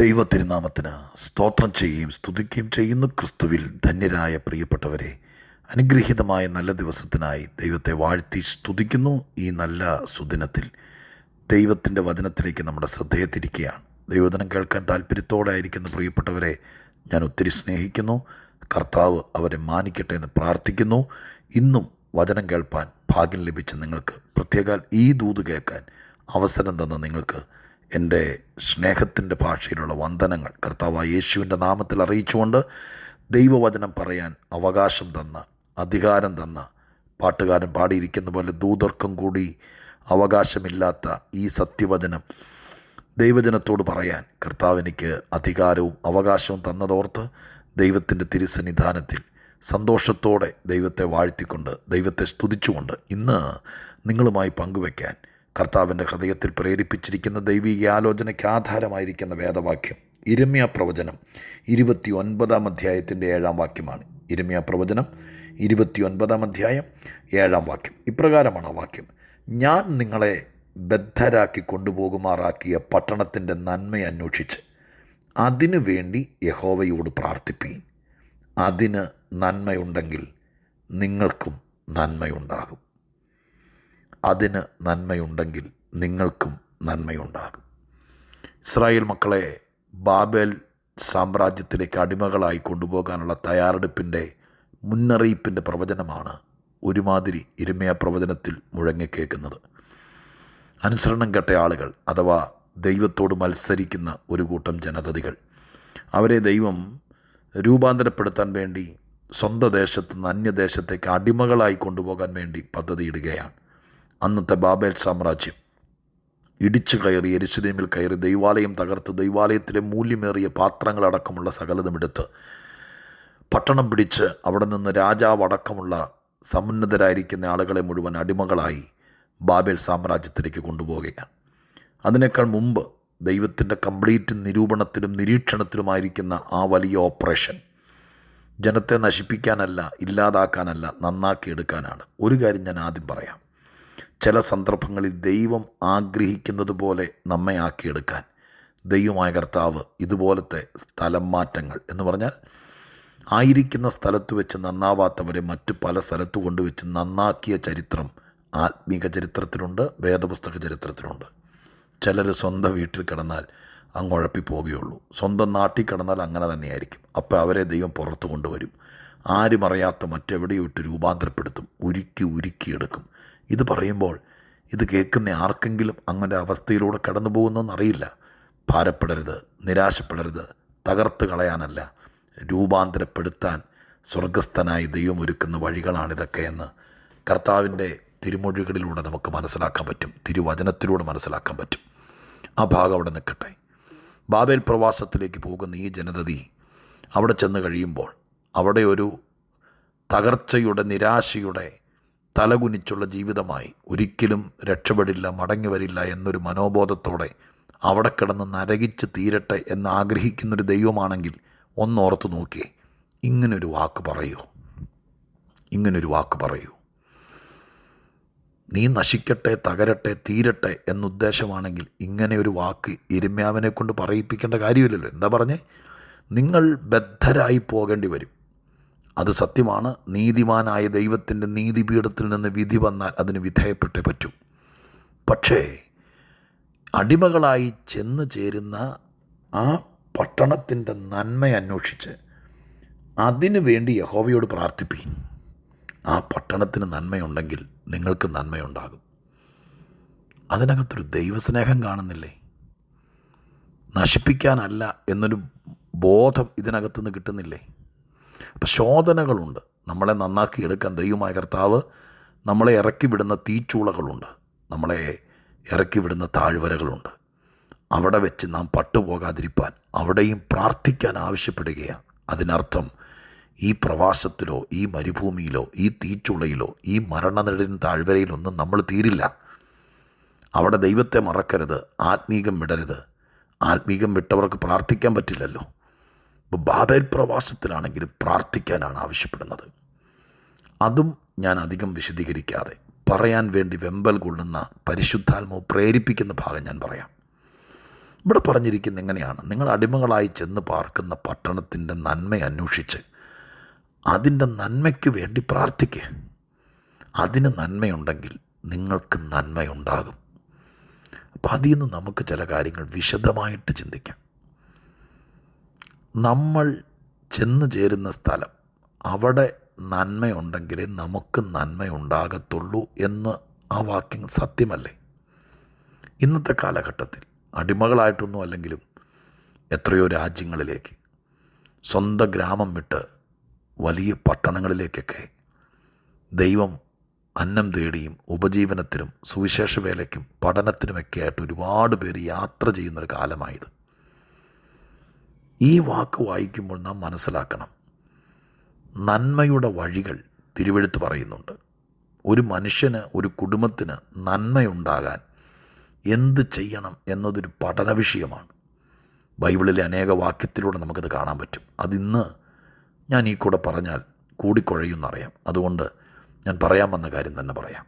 ദൈവത്തിരുനാമത്തിന് സ്തോത്രം ചെയ്യുകയും സ്തുതിക്കുകയും ചെയ്യുന്നു. ക്രിസ്തുവിൽ ധന്യരായ പ്രിയപ്പെട്ടവരെ അനുഗ്രഹീതമായ നല്ല ദിവസത്തിനായി ദൈവത്തെ വാഴ്ത്തി സ്തുതിക്കുന്നു. ഈ നല്ല സുദിനത്തിൽ ദൈവത്തിന്റെ വചനത്തിലേക്ക് നമ്മുടെ ശ്രദ്ധയെ തിരിക്കുകയാണ് ദൈവവചനം കേൾക്കാൻ താല്പര്യത്തോടെ ആയിരിക്കുന്ന പ്രിയപ്പെട്ടവരെ ഞാൻ ഒത്തിരി സ്നേഹിക്കുന്നു. കർത്താവ് അവരെ മാനിക്കട്ടെ എന്ന് പ്രാർത്ഥിക്കുന്നു. ഇന്നും വചനം കേൾപ്പാൻ ഭാഗ്യം ലഭിച്ച നിങ്ങൾക്ക് പ്രത്യേകാൽ ഈ ദൂത് കേൾക്കാൻ അവസരം തന്ന നിങ്ങൾക്ക് എന്റെ സ്നേഹത്തിന്റെ ഭാഷയിലുള്ള വന്ദനങ്ങൾ കർത്താവായ യേശുവിന്റെ നാമത്തിൽ അറിയിച്ചുകൊണ്ട് ദൈവവചനം പറയാൻ അവകാശം തന്ന അധികാരം തന്ന പാട്ടുകാരൻ പാടിയിരിക്കുന്ന പോലെ ദൂതർക്കും കൂടി അവകാശമില്ലാത്ത ഈ സത്യവചനം ദൈവജനത്തോട് പറയാൻ കർത്താവ് എനിക്ക് അധികാരവും അവകാശവും തന്നതോർത്ത് ദൈവത്തിന്റെ തിരുസന്നിധാനത്തിൽ സന്തോഷത്തോടെ ദൈവത്തെ വാഴ്ത്തിക്കൊണ്ട് ദൈവത്തെ സ്തുതിച്ചുകൊണ്ട് ഇന്ന് നിങ്ങളുമായി പങ്കുവയ്ക്കാൻ കർത്താവിന്റെ ഹൃദയത്തിൽ പ്രേരിപ്പിച്ചിരിക്കുന്ന ദൈവിക ആലോചനയ്ക്ക് ആധാരമായിരിക്കുന്ന വേദവാക്യം ഇരമ്യ പ്രവചനം ഇരുപത്തി ഒൻപതാം അധ്യായത്തിന്റെ ഏഴാം വാക്യമാണ്. ഇരമ്യ പ്രവചനം ഇരുപത്തി ഒൻപതാം അധ്യായം ഏഴാം വാക്യം. ഇപ്രകാരമാണ് ആ വാക്യം. ഞാൻ നിങ്ങളെ ബദ്ധരാക്കി കൊണ്ടുപോകുമാറാക്കിയ പട്ടണത്തിന്റെ നന്മ അന്വേഷിച്ച് അതിനു വേണ്ടി യഹോവയോട് പ്രാർത്ഥിപ്പീൻ. അതിന് നന്മയുണ്ടെങ്കിൽ നിങ്ങൾക്കും നന്മയുണ്ടാകും. അതിന് നന്മയുണ്ടെങ്കിൽ നിങ്ങൾക്കും നന്മയുണ്ടാകും. ഇസ്രായേൽ മക്കളെ ബാബേൽ സാമ്രാജ്യത്തിലേക്ക് അടിമകളായി കൊണ്ടുപോകാനുള്ള തയ്യാറെടുപ്പിന്റെ മുന്നറിയിപ്പിന്റെ പ്രവചനമാണ് ഒരുമാതിരി ഇരുമയ പ്രവചനത്തിൽ മുഴങ്ങിക്കേക്കുന്നത് അനുസരണം കെട്ട ആളുകൾ അഥവാ ദൈവത്തോട് മത്സരിക്കുന്ന ഒരു കൂട്ടം ജനതതികൾ അവരെ ദൈവം രൂപാന്തരപ്പെടുത്താൻ വേണ്ടി സ്വന്തം ദേശത്ത് നിന്ന് അന്യദേശത്തേക്ക് അടിമകളായി കൊണ്ടുപോകാൻ വേണ്ടി പദ്ധതിയിടുകയാണ്. അന്നത്തെ ബാബേൽ സാമ്രാജ്യം. ഇടിച്ചു കയറി എരിശുദേമിൽ കയറി ദൈവാലയം തകർത്ത് ദൈവാലയത്തിലെ മൂല്യമേറിയ പാത്രങ്ങളടക്കമുള്ള സകലതും എടുത്ത് പട്ടണം പിടിച്ച് അവിടെ നിന്ന് രാജാവ് അടക്കമുള്ള സമുന്നതരായിരിക്കുന്ന ആളുകളെ മുഴുവൻ അടിമകളായി ബാബേൽ സാമ്രാജ്യത്തിലേക്ക് കൊണ്ടുപോവുകയാണ് അതിനേക്കാൾ മുമ്പ് ദൈവത്തിന്റെ കംപ്ലീറ്റ് നിരൂപണത്തിലും നിരീക്ഷണത്തിലുമായിരിക്കുന്ന ആ വലിയ ഓപ്പറേഷൻ ജനത്തെ നശിപ്പിക്കാനല്ല ഇല്ലാതാക്കാനല്ല നന്നാക്കിയെടുക്കാനാണ്. ഒരു കാര്യം ഞാൻ ആദ്യം പറയാം. ചില സന്ദർഭങ്ങളിൽ ദൈവം ആഗ്രഹിക്കുന്നത് പോലെ നമ്മെ ആക്കിയെടുക്കാൻ. ദൈവമായ കർത്താവ് ഇതുപോലത്തെ സ്ഥലം മാറ്റങ്ങൾ എന്ന് പറഞ്ഞാൽ ആയിരിക്കുന്ന സ്ഥലത്ത് വെച്ച് നന്നാവാത്തവരെ മറ്റു പല സ്ഥലത്ത് കൊണ്ടുവച്ച് നന്നാക്കിയ ചരിത്രം ആത്മീക ചരിത്രത്തിലുണ്ട് വേദപുസ്തക ചരിത്രത്തിലുണ്ട്. ചിലർ സ്വന്തം വീട്ടിൽ കിടന്നാൽ അങ്ങ് ഉഴപ്പി പോവുകയുള്ളൂ സ്വന്തം നാട്ടിൽ കിടന്നാൽ അങ്ങനെ തന്നെയായിരിക്കും. അപ്പോൾ അവരെ ദൈവം പുറത്തു കൊണ്ടുവരും. ആരും അറിയാത്ത മറ്റെവിടെയോ ഇട്ട് രൂപാന്തരപ്പെടുത്തും. ഉരുക്കി ഉരുക്കിയെടുക്കും. ഇത് പറയുമ്പോൾ ഇത് കേൾക്കുന്ന ആർക്കെങ്കിലും അങ്ങനെ അവസ്ഥയിലൂടെ കടന്നു പോകുന്നതെന്നറിയില്ല ഭാരപ്പെടരുത് നിരാശപ്പെടരുത് തകർത്ത് കളയാനല്ല. രൂപാന്തരപ്പെടുത്താൻ സ്വർഗസ്ഥനായി ദൈവം ഒരുക്കുന്ന വഴികളാണിതൊക്കെ എന്ന് കർത്താവിന്റെ തിരുമൊഴികളിലൂടെ നമുക്ക് മനസ്സിലാക്കാൻ പറ്റും. തിരുവചനത്തിലൂടെ മനസ്സിലാക്കാൻ പറ്റും. ആ ഭാഗം അവിടെ നിൽക്കട്ടെ. ബാബേൽ പ്രവാസത്തിലേക്ക് പോകുന്ന ഈ ജനതതി അവിടെ ചെന്ന് കഴിയുമ്പോൾ അവിടെ ഒരു തകർച്ചയുടെ നിരാശയുടെ തലകുനിച്ചുള്ള ജീവിതമായി ഒരിക്കലും രക്ഷപ്പെടില്ല മടങ്ങി വരില്ല എന്നൊരു മനോബോധത്തോടെ അവിടെ കിടന്ന് നരകിച്ച് തീരട്ടെ എന്ന് ആഗ്രഹിക്കുന്നൊരു ദൈവമാണെങ്കിൽ ഒന്നോർത്ത് നോക്കിയേ ഇങ്ങനൊരു വാക്ക് പറയൂ. ഇങ്ങനൊരു വാക്ക് പറയൂ. നീ നശിക്കട്ടെ തകരട്ടെ തീരട്ടെ എന്നുദ്ദേശമാണെങ്കിൽ ഇങ്ങനെ ഒരു വാക്ക് ഇരുമ്യാവിനെ കൊണ്ട് പറയിപ്പിക്കേണ്ട കാര്യമില്ലല്ലോ. എന്താ പറഞ്ഞേ? നിങ്ങൾ ബദ്ധരായി പോകേണ്ടി വരും അത് സത്യമാണ്. നീതിമാനായ ദൈവത്തിന്റെ നീതിപീഠത്തിൽ നിന്ന് വിധി വന്നാൽ അതിന് വിധേയപ്പെട്ടേ പറ്റൂ. പക്ഷേ അടിമകളായി ചെന്ന് ചേരുന്ന ആ പട്ടണത്തിന്റെ നന്മ അന്വേഷിച്ച് അതിനു വേണ്ടി യഹോവയോട് പ്രാർത്ഥിപ്പീൻ. ആ പട്ടണത്തിന് നന്മയുണ്ടെങ്കിൽ നിങ്ങൾക്ക് നന്മയുണ്ടാകും. അതിനകത്തൊരു ദൈവസ്നേഹം കാണുന്നില്ലേ? നശിപ്പിക്കാനല്ല എന്നൊരു ബോധം ഇതിനകത്തുനിന്ന് കിട്ടുന്നില്ലേ? അപ്പം ശോധനകളുണ്ട്. നമ്മളെ നന്നാക്കി എടുക്കാൻ ദൈവമായ കർത്താവ് നമ്മളെ ഇറക്കി വിടുന്ന തീച്ചൂളകളുണ്ട്. നമ്മളെ ഇറക്കി വിടുന്ന താഴ്വരകളുണ്ട്. അവിടെ വെച്ച് നാം പട്ടുപോകാതിരിപ്പാൻ അവിടെയും പ്രാർത്ഥിക്കാൻ ആവശ്യപ്പെടുകയാണ്. അതിനർത്ഥം ഈ പ്രവാസത്തിലോ ഈ മരുഭൂമിയിലോ ഈ തീച്ചുളയിലോ ഈ മരണനിഴലിൻ താഴ്വരയിലൊന്നും നമ്മൾ തീരില്ല. അവിടെ ദൈവത്തെ മറക്കരുത് ആത്മീകം വിടരുത്. ആത്മീകം വിട്ടവർക്ക് പ്രാർത്ഥിക്കാൻ പറ്റില്ലല്ലോ. ബാബേൽ പ്രവാസത്തിലാണെങ്കിലും പ്രാർത്ഥിക്കാനാണ് ആവശ്യപ്പെടുന്നത്. അതും ഞാൻ അധികം വിശദീകരിക്കാതെ പറയാൻ വേണ്ടി വെമ്പൽ കൊള്ളുന്ന പരിശുദ്ധാത്മാവ് പ്രേരിപ്പിക്കുന്ന ഭാഗം ഞാൻ പറയാം. ഇവിടെ പറഞ്ഞിരിക്കുന്ന എങ്ങനെയാണ് നിങ്ങൾ അടിമകളായി ചെന്ന് പാർക്കുന്ന പട്ടണത്തിന്റെ നന്മ അന്വേഷിച്ച് അതിന്റെ നന്മയ്ക്ക് വേണ്ടി പ്രാർത്ഥിക്കുക അതിന് നന്മയുണ്ടെങ്കിൽ നിങ്ങൾക്ക് നന്മയുണ്ടാകും. അപ്പം അതിൽ നിന്ന് നമുക്ക് ചില കാര്യങ്ങൾ വിശദമായിട്ട് ചിന്തിക്കാം. നമ്മൾ ചെന്നു ചേരുന്ന സ്ഥലം അവിടെ നന്മയുണ്ടെങ്കിലേ നമുക്ക് നന്മയുണ്ടാകത്തുള്ളൂ എന്ന് ആ വാക്യം സത്യമല്ലേ? ഇന്നത്തെ കാലഘട്ടത്തിൽ അടിമകളായിട്ടൊന്നും അല്ലെങ്കിലും എത്രയോ രാജ്യങ്ങളിലേക്ക് സ്വന്തം ഗ്രാമം വിട്ട് വലിയ പട്ടണങ്ങളിലേക്കൊക്കെ ദൈവം അന്നം തേടിയും ഉപജീവനത്തിനും സുവിശേഷ വേലയ്ക്കും പഠനത്തിനുമൊക്കെ ആയിട്ട് ഒരുപാട് പേര് യാത്ര ചെയ്യുന്നൊരു കാലമായത്. ഈ വാക്ക് വായിക്കുമ്പോൾ നാം മനസ്സിലാക്കണം. നന്മയുടെ വഴികൾ തിരുവെഴുത്ത് പറയുന്നുണ്ട്. ഒരു മനുഷ്യന് ഒരു കുടുംബത്തിന് നന്മയുണ്ടാകാൻ എന്ത് ചെയ്യണം എന്നതൊരു പഠന വിഷയമാണ്. ബൈബിളിലെ അനേക വാക്യത്തിലൂടെ നമുക്കത് കാണാൻ പറ്റും. അതിന്ന് ഞാൻ ഈ കൂടെ പറഞ്ഞാൽ കൂടിക്കുഴയുന്നറിയാം അതുകൊണ്ട് ഞാൻ പറയാൻ വന്ന കാര്യം തന്നെ പറയാം.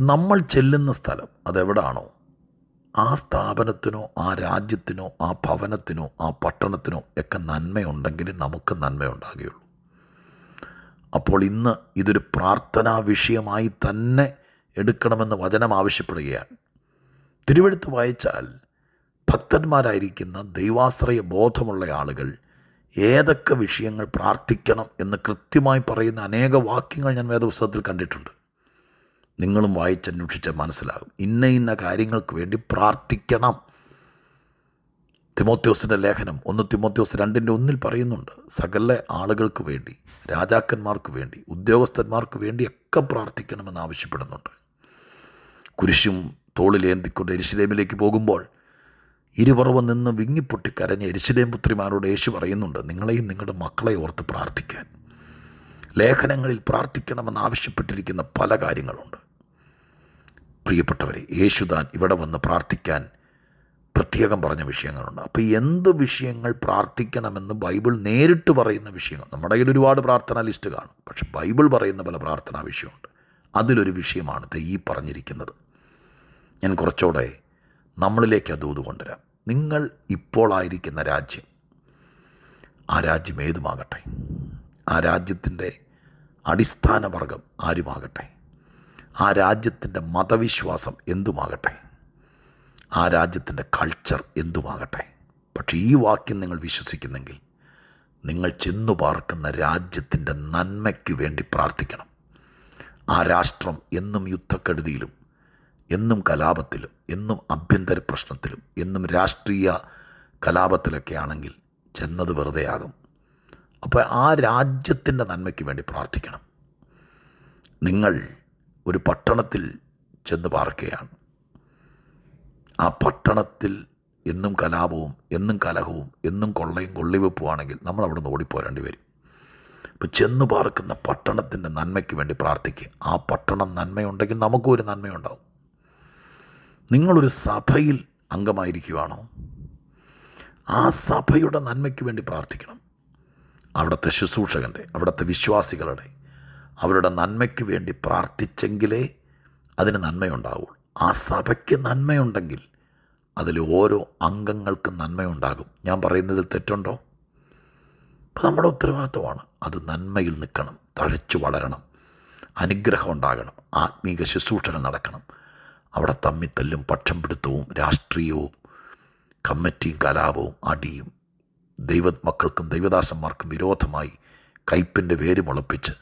നമ്മൾ ചെല്ലുന്ന സ്ഥലം അതെവിടാണോ? ആ സ്ഥാപനത്തിനോ ആ രാജ്യത്തിനോ ആ ഭവനത്തിനോ ആ പട്ടണത്തിനോ ഒക്കെ നന്മയുണ്ടെങ്കിൽ നമുക്ക് നന്മയുണ്ടാകുകയുള്ളൂ. അപ്പോൾ ഇന്ന് ഇതൊരു പ്രാർത്ഥനാ വിഷയമായി തന്നെ എടുക്കണമെന്ന് വചനം ആവശ്യപ്പെടുകയാണ്. തിരുവെടുത്ത് വായിച്ചാൽ ഭക്തന്മാരായിരിക്കുന്ന ദൈവാശ്രയ ബോധമുള്ള ആളുകൾ ഏതൊക്കെ വിഷയങ്ങൾ പ്രാർത്ഥിക്കണം എന്ന് കൃത്യമായി പറയുന്ന അനേക വാക്യങ്ങൾ ഞാൻ വേദപുസ്തകത്തിൽ കണ്ടിട്ടുണ്ട്. നിങ്ങളും വായിച്ചന്വേഷിച്ച് മനസ്സിലാകും. ഇന്ന ഇന്ന കാര്യങ്ങൾക്ക് വേണ്ടി പ്രാർത്ഥിക്കണം. തിമോത്യോസിന്റെ ലേഖനം ഒന്ന് തിമോത്യോസ് രണ്ടിന്റെ ഒന്നിൽ പറയുന്നുണ്ട്. സകല ആളുകൾക്ക് വേണ്ടി രാജാക്കന്മാർക്ക് വേണ്ടി ഉദ്യോഗസ്ഥന്മാർക്ക് വേണ്ടിയൊക്കെ പ്രാർത്ഥിക്കണമെന്ന് ആവശ്യപ്പെടുന്നുണ്ട്. കുരിശും തോളിലേന്തിക്കൊണ്ട് എരിശിലേമിലേക്ക് പോകുമ്പോൾ ഇരുപറവ് നിന്ന് വിങ്ങിപ്പൊട്ടി കരഞ്ഞ എരിശിലേം പുത്രിമാരോട് യേശു പറയുന്നുണ്ട് നിങ്ങളെയും നിങ്ങളുടെ മക്കളെ ഓർത്ത് പ്രാർത്ഥിക്കാൻ. ലേഖനങ്ങളിൽ പ്രാർത്ഥിക്കണമെന്ന് ആവശ്യപ്പെട്ടിരിക്കുന്ന പല കാര്യങ്ങളുണ്ട്. പ്രിയപ്പെട്ടവരെ യേശുദാൻ ഇവിടെ വന്ന് പ്രാർത്ഥിക്കാൻ പ്രത്യേകം പറഞ്ഞ വിഷയങ്ങളുണ്ട്. അപ്പോൾ എന്ത് വിഷയങ്ങൾ പ്രാർത്ഥിക്കണമെന്ന് ബൈബിൾ നേരിട്ട് പറയുന്ന വിഷയങ്ങൾ? നമ്മുടെ കയ്യിൽ ഒരുപാട് പ്രാർത്ഥനാ ലിസ്റ്റ് കാണും. പക്ഷെ ബൈബിൾ പറയുന്ന പല പ്രാർത്ഥനാ വിഷയമുണ്ട്. അതിലൊരു വിഷയമാണ് ഈ പറഞ്ഞിരിക്കുന്നത്. ഞാൻ കുറച്ചുകൂടെ നമ്മളിലേക്ക് അത് കൊണ്ടുവരാം നിങ്ങൾ ഇപ്പോളായിരിക്കുന്ന രാജ്യം ആ രാജ്യം ഏതുമാകട്ടെ? ആ രാജ്യത്തിന്റെ അടിസ്ഥാന വർഗം ആരുമാകട്ടെ? ആ രാജ്യത്തിന്റെ മതവിശ്വാസം എന്തുമാകട്ടെ? ആ രാജ്യത്തിന്റെ കൾച്ചർ എന്തുമാകട്ടെ? പക്ഷേ ഈ വാക്യം നിങ്ങൾ വിശ്വസിക്കുന്നെങ്കിൽ നിങ്ങൾ ചെന്നു പാർക്കുന്ന രാജ്യത്തിന്റെ നന്മയ്ക്ക് വേണ്ടി പ്രാർത്ഥിക്കണം. ആ രാഷ്ട്രം എന്നും യുദ്ധക്കെടുതിയിലും എന്നും കലാപത്തിലും എന്നും ആഭ്യന്തര പ്രശ്നത്തിലും എന്നും രാഷ്ട്രീയ കലാപത്തിലൊക്കെ ആണെങ്കിൽ ചെന്നത് വെറുതെയാകും അപ്പോൾ ആ രാജ്യത്തിന്റെ നന്മയ്ക്ക് വേണ്ടി പ്രാർത്ഥിക്കണം. നിങ്ങൾ ഒരു പട്ടണത്തിൽ ചെന്ന് പാർക്കുകയാണ് ആ പട്ടണത്തിൽ എന്നും കലാപവും എന്നും കലഹവും എന്നും കൊള്ളയും കൊള്ളിവെപ്പുവാണെങ്കിൽ നമ്മൾ അവിടെ നിന്ന് ഓടിപ്പോരേണ്ടി വരും. ഇപ്പോൾ ചെന്ന് പാർക്കുന്ന പട്ടണത്തിന്റെ നന്മയ്ക്ക് വേണ്ടി പ്രാർത്ഥിക്കുക ആ പട്ടണം നന്മയുണ്ടെങ്കിൽ നമുക്കും ഒരു നന്മയുണ്ടാവും. നിങ്ങളൊരു സഭയിൽ അംഗമായിരിക്കുവാണോ? ആ സഭയുടെ നന്മയ്ക്ക് വേണ്ടി പ്രാർത്ഥിക്കണം. അവിടുത്തെ ശുശ്രൂഷകന്റെ അവിടുത്തെ വിശ്വാസികളുടെ അവരുടെ നന്മയ്ക്ക് വേണ്ടി പ്രാർത്ഥിച്ചെങ്കിലേ അതിന് നന്മയുണ്ടാവുള്ളൂ. ആ സഭയ്ക്ക് നന്മയുണ്ടെങ്കിൽ അതിൽ ഓരോ അംഗങ്ങൾക്കും നന്മയുണ്ടാകും. ഞാൻ പറയുന്നതിൽ തെറ്റുണ്ടോ? അപ്പം നമ്മുടെ ഉത്തരവാദിത്തമാണ് അത് നന്മയിൽ നിൽക്കണം തഴച്ചു വളരണം അനുഗ്രഹം ഉണ്ടാകണം ആത്മീക ശുശ്രൂഷകൾ നടക്കണം. അവിടെ തമ്മിത്തല്ലും പക്ഷം പിടുത്തവും രാഷ്ട്രീയവും കമ്മിറ്റിയും കലാപവും അടിയും ദൈവമക്കൾക്കും ദൈവദാസന്മാർക്കും വിരോധമായി കയ്പിന്റെ വേര് മുളപ്പിച്ച്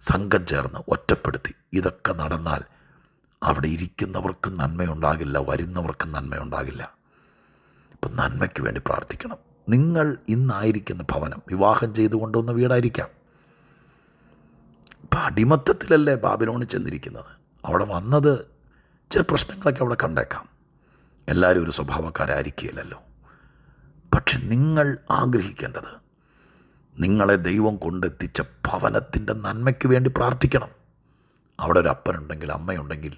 സംഘം ചേർന്ന് ഒറ്റപ്പെടുത്തി. ഇതൊക്കെ നടന്നാൽ അവിടെ ഇരിക്കുന്നവർക്കും നന്മയുണ്ടാകില്ല വരുന്നവർക്കും നന്മയുണ്ടാകില്ല. അപ്പം നന്മയ്ക്ക് വേണ്ടി പ്രാർത്ഥിക്കണം. നിങ്ങൾ ഇന്നായിരിക്കുന്ന ഭവനം വിവാഹം ചെയ്തു കൊണ്ടുവന്ന വീടായിരിക്കാം. ഇപ്പം അടിമത്തത്തിലല്ലേ ബാബിലോണിൽ ചെന്നിരിക്കുന്നത്? അവിടെ വന്നത് ചില പ്രശ്നങ്ങളൊക്കെ അവിടെ കണ്ടേക്കാം. എല്ലാവരും ഒരു സ്വഭാവക്കാരായിരിക്കില്ലല്ലോ പക്ഷെ നിങ്ങൾ ആഗ്രഹിക്കേണ്ടത് നിങ്ങളെ ദൈവം കൊണ്ടെത്തിച്ച ഭവനത്തിന്റെ നന്മയ്ക്ക് വേണ്ടി പ്രാർത്ഥിക്കണം. അവിടെ ഒരു അപ്പനുണ്ടെങ്കിൽ അമ്മയുണ്ടെങ്കിൽ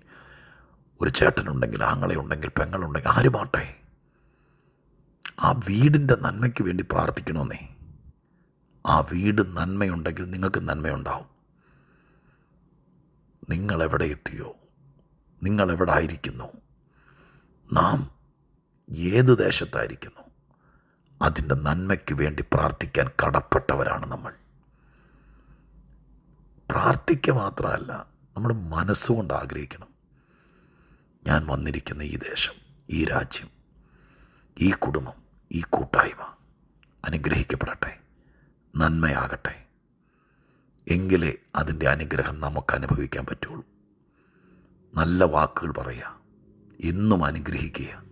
ഒരു ചേട്ടനുണ്ടെങ്കിൽ ആങ്ങളയുണ്ടെങ്കിൽ പെങ്ങളുണ്ടെങ്കിൽ ആരുമാട്ടെ ആ വീടിന്റെ നന്മയ്ക്ക് വേണ്ടി പ്രാർത്ഥിക്കണമെന്നേ ആ വീട് നന്മയുണ്ടെങ്കിൽ നിങ്ങൾക്ക് നന്മയുണ്ടാവും. നിങ്ങളെവിടെ എത്തിയോ? നിങ്ങളെവിടെ ആയിരിക്കുന്നു? നാം ഏത് ദേശത്തായിരിക്കുന്നു? അതിന്റെ നന്മയ്ക്ക് വേണ്ടി പ്രാർത്ഥിക്കാൻ കടപ്പെട്ടവരാണ് നമ്മൾ. പ്രാർത്ഥിക്കുക മാത്രമല്ല നമ്മുടെ മനസ്സുകൊണ്ട് ആഗ്രഹിക്കണം. ഞാൻ വന്നിരിക്കുന്ന ഈ ദേശം ഈ രാജ്യം ഈ കുടുംബം ഈ കൂട്ടായ്മ അനുഗ്രഹിക്കപ്പെടട്ടെ നന്മയാകട്ടെ. എങ്കിലേ അതിന്റെ അനുഗ്രഹം നമുക്ക് അനുഭവിക്കാൻ പറ്റുള്ളൂ. നല്ല വാക്കുകൾ പറയുക എന്നും അനുഗ്രഹിക്കുക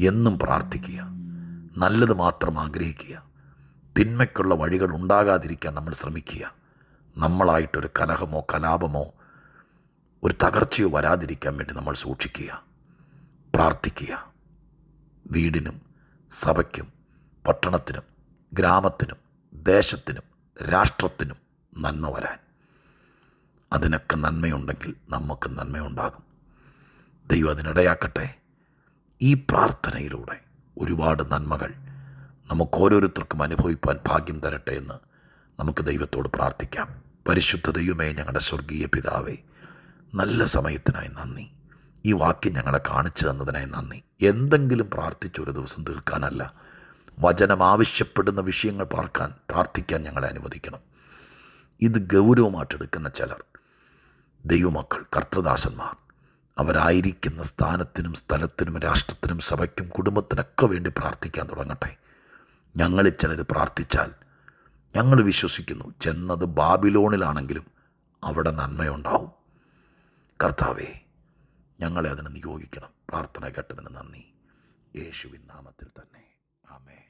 എന്നും പ്രാർത്ഥിക്കുക. നല്ലത് മാത്രം ആഗ്രഹിക്കുക. തിന്മയ്ക്കുള്ള വഴികൾ ഉണ്ടാകാതിരിക്കാൻ നമ്മൾ ശ്രമിക്കുക. നമ്മളായിട്ടൊരു കലഹമോ കലാപമോ ഒരു തകർച്ചയോ വരാതിരിക്കാൻ വേണ്ടി നമ്മൾ സൂക്ഷിക്കുക. പ്രാർത്ഥിക്കുക. വീടിനും സഭയ്ക്കും പട്ടണത്തിനും ഗ്രാമത്തിനും ദേശത്തിനും രാഷ്ട്രത്തിനും നന്മ വരാൻ. അതിനൊക്കെ നന്മയുണ്ടെങ്കിൽ നമുക്ക് നന്മയുണ്ടാകും. ദൈവം അതിനിടയാക്കട്ടെ. ഈ പ്രാർത്ഥനയിലൂടെ ഒരുപാട് നന്മകൾ നമുക്കോരോരുത്തർക്കും അനുഭവിപ്പാൻ ഭാഗ്യം തരട്ടെ എന്ന് നമുക്ക് ദൈവത്തോട് പ്രാർത്ഥിക്കാം. പരിശുദ്ധ ദൈവമേ ഞങ്ങളുടെ സ്വർഗീയ പിതാവേ നല്ല സമയത്തിനായി നന്ദി. ഈ വാക്യം ഞങ്ങളെ കാണിച്ചു തന്നതിനായി നന്ദി. എന്തെങ്കിലും പ്രാർത്ഥിച്ച് ഒരു ദിവസം തീർക്കാനല്ല വചനം ആവശ്യപ്പെടുന്ന വിഷയങ്ങൾ പാർക്കാൻ പ്രാർത്ഥിക്കാൻ ഞങ്ങളെ അനുവദിക്കണം. ഇത് ഗൗരവമായിട്ടെടുക്കുന്ന ചിലർ ദൈവമക്കൾ കർത്തദാസന്മാർ അവരായിരിക്കുന്ന സ്ഥാനത്തിനും സ്ഥലത്തിനും രാഷ്ട്രത്തിനും സഭയ്ക്കും കുടുംബത്തിനൊക്കെ വേണ്ടി പ്രാർത്ഥിക്കാൻ തുടങ്ങട്ടെ. ഞങ്ങളിൽ ചിലർ പ്രാർത്ഥിച്ചാൽ ഞങ്ങൾ വിശ്വസിക്കുന്നു ചെന്നത് ബാബിലോണിലാണെങ്കിലും അവിടെ നന്മയുണ്ടാവും. കർത്താവേ ഞങ്ങളെ അതിന് നിയോഗിക്കണം. പ്രാർത്ഥന കേട്ടതിന് നന്ദി. യേശുവിൻ നാമത്തിൽ തന്നെ. ആമേൻ.